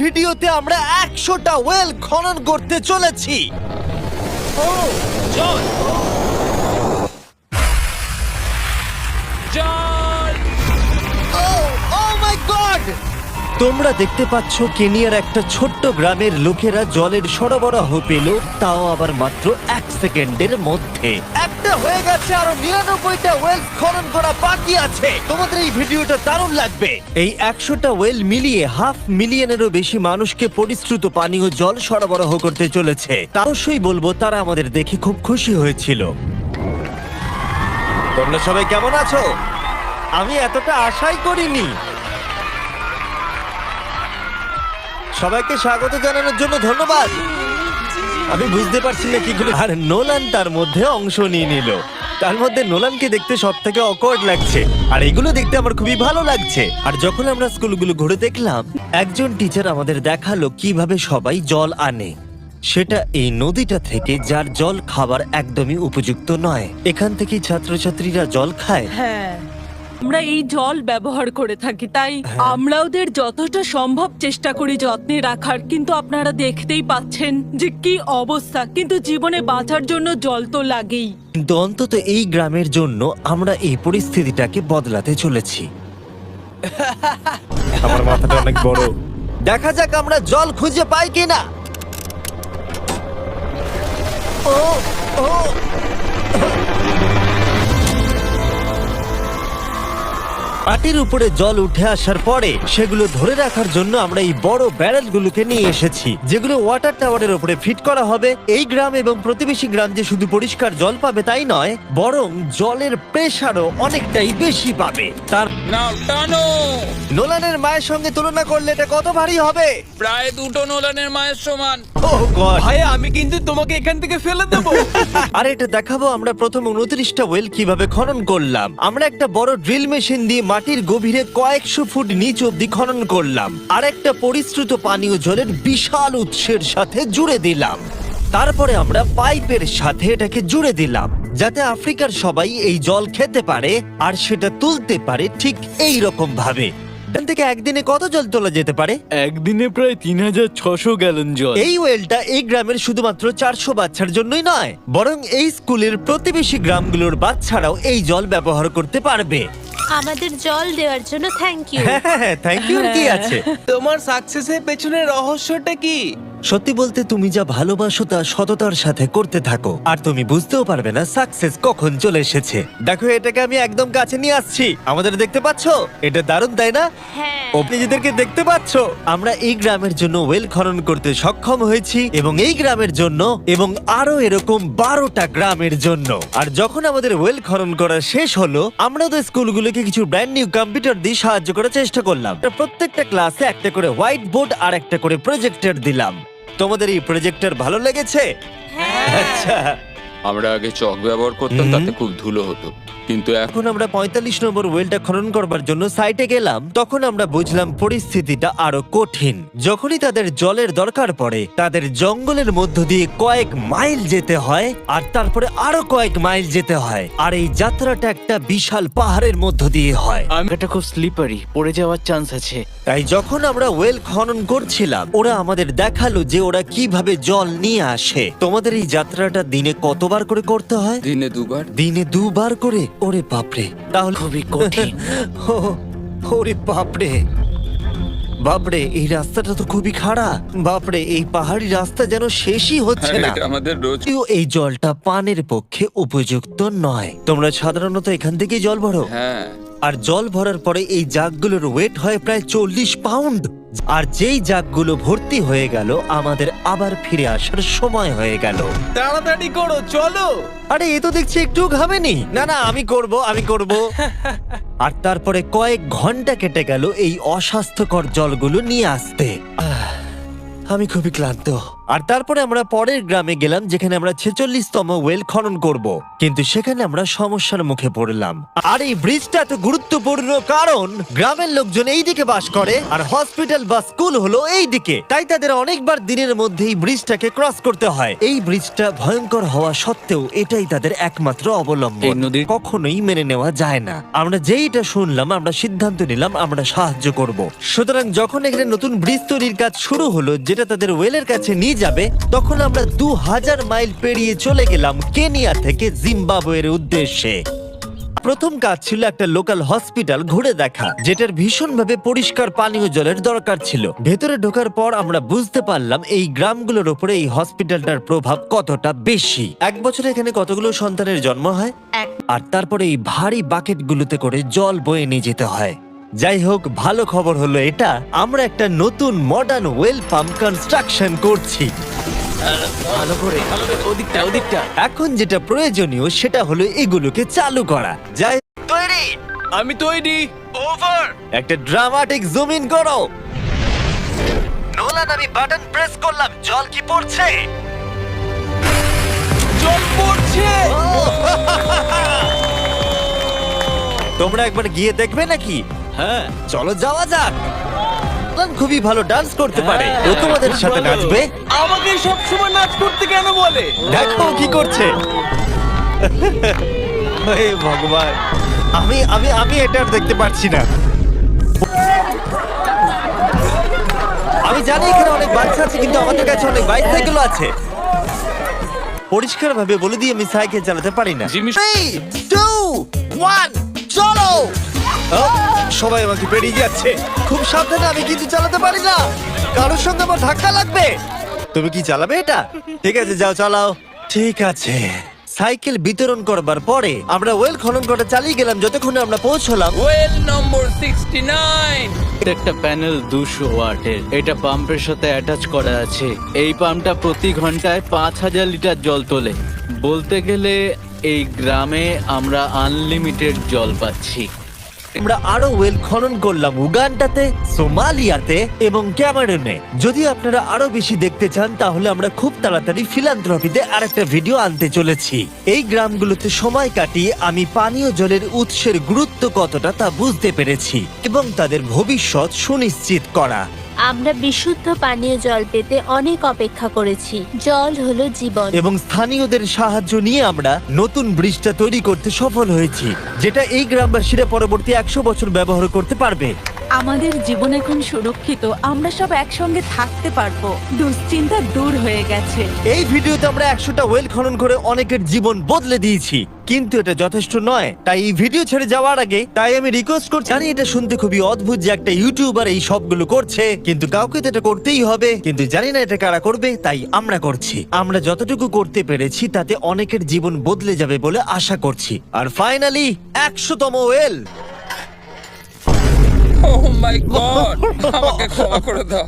ভিডিওতে আমরা একশোটা ওয়েল খনন করতে চলেছি। জল জল ও মাই গড! তোমরা দেখতে পাচ্ছ কেনিয়ার একটা ছোট্ট গ্রামের লোকেরা জলের সরবরাহ পেল তাও আবার মাত্র এক সেকেন্ডের মধ্যে। একটা হয়ে গেছে আরও নিরানব্বইটা ওয়েল খনন করা বাকি আছে। তোমাদের এই ভিডিওটা দারুণ লাগবে। এই একশোটা ওয়েল মিলিয়ে হাফ মিলিয়নেরও বেশি মানুষকে পরিশ্রুত পানীয় জল সরবরাহ করতে চলেছে। অবশ্যই বলব তারা আমাদের দেখে খুব খুশি হয়েছিল। তোমরা সবাই কেমন আছো? আমি এতটা আশাই করিনি। সবাইকে স্বাগত জানানোর জন্য ধন্যবাদ। আমি বুঝতে পারছি না কি করে। আর নোলান তার মধ্যে অংশ নিয়ে নিল। তার মধ্যে নোলানকে দেখতে সব থেকে অকওয়ার্ড লাগছে। আর এগুলো দেখতে আমার খুবই ভালো লাগছে। আর যখন আমরা স্কুলগুলো ঘুরে দেখলাম, একজন টিচার আমাদের দেখাল কীভাবে সবাই জল আনে। সেটা এই নদীটা থেকে যার জল খাবার একদমই উপযুক্ত নয়। এখান থেকেই ছাত্রছাত্রীরা জল খায়। হ্যাঁ। আমরা এই জল ব্যবহার করে থাকি তাই আমরা ওদের যতটা সম্ভব চেষ্টা করি যত্নে রাখার কিন্তু আপনারা দেখতেই পাচ্ছেন যে কি অবস্থা কিন্তু জীবনে বাঁচার জন্য জল তো লাগেই। কিন্তু অন্তত এই গ্রামের জন্য আমরা এই পরিস্থিতিটাকে বদলাতে চলেছি। আমার মাথাটা অনেক বড়। দেখা যাক আমরা জল খুঁজে পাই কিনা। ও ও পাটির উপরে জল উঠে আসার পরে সেগুলো ধরে রাখার জন্য আমরা এই বড় ব্যারেলগুলোকে নিয়ে এসেছি যেগুলো ওয়াটার টাওয়ারের উপরে ফিট করা হবে। এই গ্রাম এবং প্রতিবেশী গ্রাম যে শুধু পরিষ্কার জল পাবে তাই নয় বরং জলের প্রেশারও অনেকটাই বেশি পাবে। তার নাও টানো। নোলানের মায়ের সঙ্গে তুলনা করলে এটা কত ভারী হবে? প্রায় দুটো নোলানের মায়ের সমান। Oh god. ভাই আমি কিন্তু তোমাকে এখান থেকে ফেলে দেবো। আর এটা দেখাবো আমরা প্রথম উনত্রিশটা ওয়েল কীভাবে খনন করলাম। আমরা একটা বড় ড্রিল মেশিন দিয়ে মাটির গভীরে কয়েকশো ফুট নিচ অব্দি খনন করলাম। আর একটা পরিশ্রুত পানীয় জলের বিশাল উৎসের সাথে জুড়ে দিলাম। তারপরে আমরা পাইপের সাথে এটাকে জুড়ে দিলাম, যাতে আফ্রিকার সবাই এই জল খেতে পারে আর সেটা তুলতে পারে ঠিক এই রকম ভাবে এখান থেকে একদিনে কত জল তোলা যেতে পারে? একদিনে প্রায় তিন হাজার ছশো গ্যালন জল। এই ওয়েলটা এই গ্রামের শুধুমাত্র চারশো বাচ্চার জন্যই নয় বরং এই স্কুলের প্রতিবেশী গ্রামগুলোর বাচ্চারাও এই জল ব্যবহার করতে পারবে। আমাদের জল দেওয়ার জন্য থ্যাংক ইউ হ্যাঁ থ্যাংক ইউ কি আছে। তোমার সাকসেসের পেছনে রহস্যটা কি? সত্যি বলতে তুমি যা ভালোবাসো তা সততার সাথে করতে থাকো। আর তুমি বুঝতেও পারবে না সাকসেস কখন চলে এসেছে। দেখো এটাকে আমি একদম কাছে নিয়ে আসছি। আমাদের দেখতে পাচ্ছো? এটা দারুণ তাই না? হ্যাঁ। ও নিজেদেরকে দেখতে পাচ্ছ? আমরা এই গ্রামের জন্য ওয়েল খনন করতে সক্ষম হয়েছি এবং এই গ্রামের জন্য এবং আরও এরকম বারোটা গ্রামের জন্য। আর যখন আমাদের ওয়েল খনন করা শেষ হলো আমরা তো স্কুলগুলোকে কিছু ব্র্যান্ড নিউ কম্পিউটার দিয়ে সাহায্য করার চেষ্টা করলাম। প্রত্যেকটা ক্লাসে একটা করে হোয়াইট বোর্ড আর একটা করে প্রজেক্টর দিলাম। তোমাদের এই প্রজেক্টর ভালো লেগেছে? আচ্ছা। আমরা আগে চক ব্যবহার করতাম তাতে খুব ধুলো হতো। কিন্তু এখন যখন আমরা পঁয়তাল্লিশ নম্বর ওয়েলটা খনন করবার জন্য সাইটে গেলাম তখন আমরা বুঝলাম পরিস্থিতিটা আরও কঠিন। যখনই তাদের জলের দরকার পড়ে তাদের জঙ্গলের মধ্য দিয়ে কয়েক মাইল যেতে হয় আর তারপরে আরও কয়েক মাইল যেতে হয়। আর এই যাত্রাটা একটা বিশাল পাহাড়ের মধ্য দিয়ে হয়। আমি এটা খুব স্লিপারি পড়ে যাওয়ার চান্স আছে। তাই যখন আমরা ওয়েল খনন করছিলাম ওরা আমাদের দেখাল যে ওরা কীভাবে জল নিয়ে আসে। তোমাদের এই যাত্রাটা দিনে কতবার করে করতে হয়? দিনে দুবার। দিনে দুবার করে? ওরে বাপরে তাহলে খুবই কঠিন। ও, ওরে বাপরে। বাপরে এই রাস্তাটা তো খুবই খারাপ। বাপরে এই পাহাড়ি রাস্তা যেন শেষই হচ্ছে না। এটা আমাদের রোজ যদিও এই জলটা পানের পক্ষে উপযুক্ত নয়। তোমরা সাধারণত এখান থেকেই জল ভরো। হ্যাঁ। আর জল ভরার পরে এই জাগগুলোর ওয়েট হয় প্রায় চল্লিশ পাউন্ড আর যেই জাগগুলো ভর্তি হয়ে গেল আমাদের আবার ফিরে আসার সময় হয়ে গেল। তাড়াতাড়ি করো চলো। আরে এ তো দেখছি একটু ঘামেনি। না না আমি করব আমি করব। আর তারপরে কয়েক ঘণ্টা কেটে গেল এই অস্বাস্থ্যকর জলগুলো নিয়ে আসতে। আহ, আমি খুবই ক্লান্ত। আর তারপরে আমরা পরের গ্রামে গেলাম যেখানে আমরা ছেচল্লিশতম ওয়েল খনন করব। কিন্তু সেখানে আমরা সমস্যার মুখে পড়লাম। আর এই ব্রিজটা এত গুরুত্বপূর্ণ কারণ গ্রামের লোকজন এই দিকে বাস করে আর হসপিটাল বা স্কুল হলো এই দিকে তাই তাদের অনেকবার দিনের মধ্যে এই ব্রিজটাকে ক্রস করতে হয়। এই ব্রিজটা ভয়ঙ্কর হওয়া সত্ত্বেও এটাই তাদের একমাত্র অবলম্বন। এই নদীর- কখনোই মেনে নেওয়া যায় না। আমরা যেইটা শুনলাম আমরা সিদ্ধান্ত নিলাম আমরা সাহায্য করব। সুতরাং যখন এখানে নতুন ব্রিজ তৈরির কাজ শুরু হলো যেটা তাদের ওয়েলের কাছে নিয়ে যাবে তখন আমরা দু হাজার মাইল পেরিয়ে চলে গেলাম কেনিয়া থেকে জিম্বাবুয়ের উদ্দেশ্যে। প্রথম কাজ ছিল একটা লোকাল হসপিটাল ঘুরে দেখা যেটার ভীষণভাবে পরিষ্কার পানীয় জলের দরকার ছিল। ভেতরে ঢোকার পর আমরা বুঝতে পারলাম এই গ্রামগুলোর উপরে এই হসপিটালটার প্রভাব কতটা বেশি। এক বছরে এখানে কতগুলো সন্তানের জন্ম হয়? এক। আর তারপরে এই ভারী বাকেটগুলোতে করে জল বয়ে নিয়ে যেতে হয়। যাই হোক ভালো খবর হলো এটা আমরা একটা নতুন মডার্ন ওয়েল পাম্প কনস্ট্রাকশন করছি। ভালো করে ওদিকটা ওদিকটা। এখন যেটা প্রয়োজনীয় সেটা হলো এগুলোকে চালু করা। যাই তৈরি! আমি তৈরি! ওভার একটা ড্রামাটিক জুম ইন করো। নোলান আমি বাটন প্রেস করলাম জল কি পড়ছে? জল পড়ছে! তোমরা একবার গিয়ে দেখবে নাকি? হ্যাঁ। চলো যাওয়া যাক। খুবই ভালো ডান্স করতে পারে। ও হ্যাঁ, তোমাদের সাথে নাচবে? আমাকে সব সময় নাচ করতে কেন বলে? দেখো ও কি করছে। হে ভগবান। আমি আমি আমি এটা আর দেখতে পারছি না। আমি জানি এখানে অনেক বাচ্চা আছে কিন্তু আমাদের কাছে অনেক বাইসাইকেল আছে। পরিষ্কার ভাবে বলে দিয়ে আমি সাইকেল চালাতে পারি না। জিমি- চলো! ও, সবাই আমাকে পেরিয়ে যাচ্ছে। খুব সাবধানে আমি কিন্তু চালাতে পারি না। কারোর সঙ্গে আমার ধাক্কা লাগবে। তুমি কি চালাবে এটা? ঠিক আছে যাও চালাও। ঠিক আছে। সাইকেল বিতরণ করবার পরে আমরা ওয়েল খনন করা চালিয়ে গেলাম যতক্ষণে আমরা পৌঁছলাম। Well number sixty nine. একটা প্যানেল দুশো ওয়াটের। এটা পাম্পের সাথে অ্যাটাচ করা আছে। এই পাম্পটা প্রতি ঘন্টায় পাঁচ হাজার লিটার জল তোলে। বলতে গেলে এই গ্রামে আমরা আনলিমিটেড জল পাচ্ছি। আমরা আরও ওয়েল খনন করলাম উগান্ডাতে, সোমালিয়াতে এবং ক্যামেরুনে। যদি আপনারা আরও বেশি দেখতে চান, তাহলে আমরা খুব তাড়াতাড়ি ফিলান্থ্রপিতে আরেকটা ভিডিও আনতে চলেছি। এই গ্রামগুলোতে সময় কাটিয়ে আমি পানীয় জলের উৎসের গুরুত্ব কতটা তা বুঝতে পেরেছি এবং তাদের ভবিষ্যৎ সুনিশ্চিত করা। আমরা বিশুদ্ধ পানীয় জল পেতে অনেক অপেক্ষা করেছি। জল হলো জীবন। এবং স্থানীয়দের সাহায্য নিয়ে আমরা নতুন ব্রিজটা তৈরি করতে সফল হয়েছি, যেটা এই গ্রামবাসীরা পরবর্তী একশো বছর ব্যবহার করতে পারবে। আমাদের জীবন এখন সুরক্ষিত, আমরা সব একসঙ্গে থাকতে পারব। দুশ্চিন্তা দূর হয়ে গেছে। এই ভিডিওতে আমরা একশোটা ওয়েল খনন করে অনেকের জীবন বদলে দিয়েছি। কিন্তু এটা যথেষ্ট নয়। তাই এই ভিডিও ছেড়ে যাওয়ার আগে তাই আমি রিকোয়েস্ট করছি জানি এটা শুনতে খুবই অদ্ভুত যে একটা ইউটিউবার এই সবগুলো করছে, কিন্তু কাউকে তো এটা করতেই হবে। কিন্তু জানি না এটা কারা করবে, তাই আমরা করছি। আমরা যতটুকু করতে পেরেছি, তাতে অনেকের জীবন বদলে যাবে বলে আশা করছি। আর ফাইনালি একশোতম ওয়েল। ও মাই গড আমাকে ক্ষমা করে দাও।